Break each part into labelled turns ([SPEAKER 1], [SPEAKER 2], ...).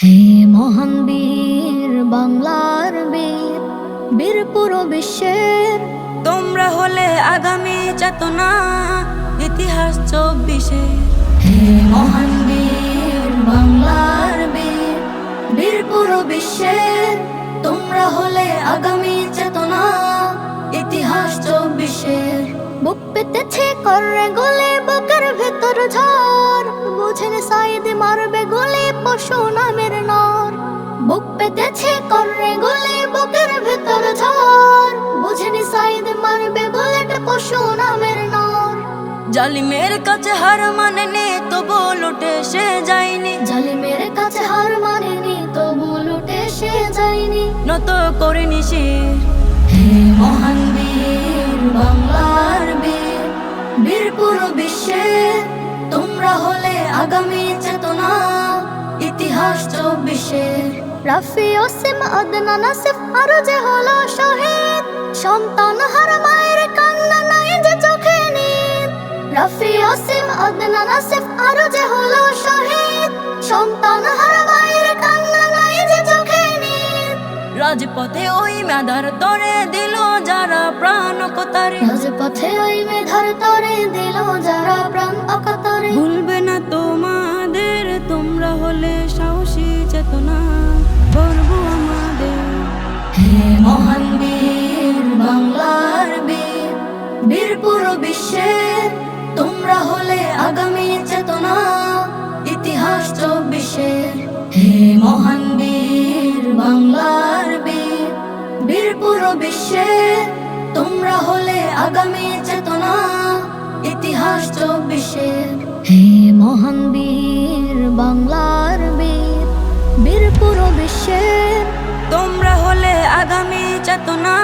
[SPEAKER 1] হে মহান বীর বাংলার বীর বীর পুরো বিশ্বের।
[SPEAKER 2] তোমরা হলে আগামী চেতনা ইতিহাস চব্বিশে
[SPEAKER 1] হে মহান বীর বাংলার বীর বীর পুরো বিশ্বের। তোমরা হলে আগামী চেতনা ইতিহাস চব্বিশের। বুক পেতেছে করে গলে বুকের ভেতর ঝড়। বুঝেন সাইদ মারবে গলে বুক পেতেছে করে গলে বুকের ভেতর ঝড়। বুঝেন সাইদ মারবে গলেটা পশু নামের নর।
[SPEAKER 2] জালিমের কাছে হার মানে নে তবু লুটে সে যায়নি।
[SPEAKER 1] জালিমের কাছে হার মানেনি তবু লুটে সে যায়নি।
[SPEAKER 2] নত করিনি
[SPEAKER 1] হে মহান বীর বাংলার বীর বীর পুরো বিশ্বে তোমরা হলে আগামী চেতনা ইতিহাস চব্বিশের। রাফি ওসিম আদনান আসিফ আরও যে হলো শহীদ। সন্তান হার মায়ের কান্না নাই যে চোখে নিদ রাফি ওসিম আদনান আসিফ আরও যে হলো শহীদ। সন্তান হার মায়ের কান্না নাই যে চোখে নিদ
[SPEAKER 2] রাজপথে ওই মেধার তরে দিল যারা প্রাণ কোতারে।
[SPEAKER 1] রাজপথে ওই মেধার তরে দিল যারা বীর বীর পুরো বিশ্বের তোমরা হলে আগামী চেতনা, ইতিহাস চব্বিশের হে মহান বীর বাংলার বীর বীর পুরো বিশ্বের তোমরা হলে আগামী চেতনা, ইতিহাস চব্বিশের হে মহান বীর বাংলার বীর বীর পুরো বিশ্বের
[SPEAKER 2] তোমরা হলে আগামী চেতনা,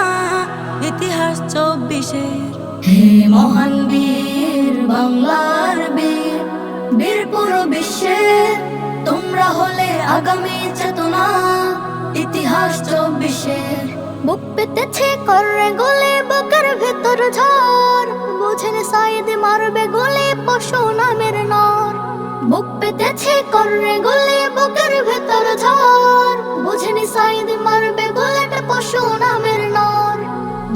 [SPEAKER 2] ইতিহাস চব্বিশের
[SPEAKER 1] হে মহান বীর, বাংলার বীর বীর পুরো তোমরা হলে আগামী চেতনা, ইতিহাস চব্বিশের বুক পেতেছে করে গলে, বুকের ভেতর ঝড়। বুঝেন সাইদ মারবে গলে, পশু নামের নর। বুক পেতেছে করে গলে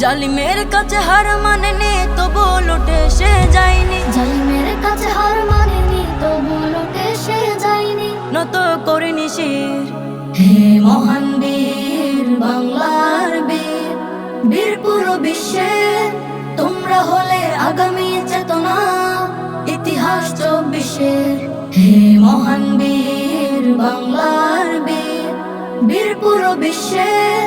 [SPEAKER 2] জালিমের কাছে হার মানে নে তবু লুটে সে যায়নি।
[SPEAKER 1] জালিমের কাছে হার মানেনি তবু লুটে সে যায়নি।
[SPEAKER 2] নত করিনি শির
[SPEAKER 1] হে মহান বীর বাংলার বীর বীর পুরো বিশ্বের তোমরা হলে আগামী চেতনা ইতিহাস চব্বিশের হে মহান বীর বাংলার বীর বীর পুরো বিশ্বের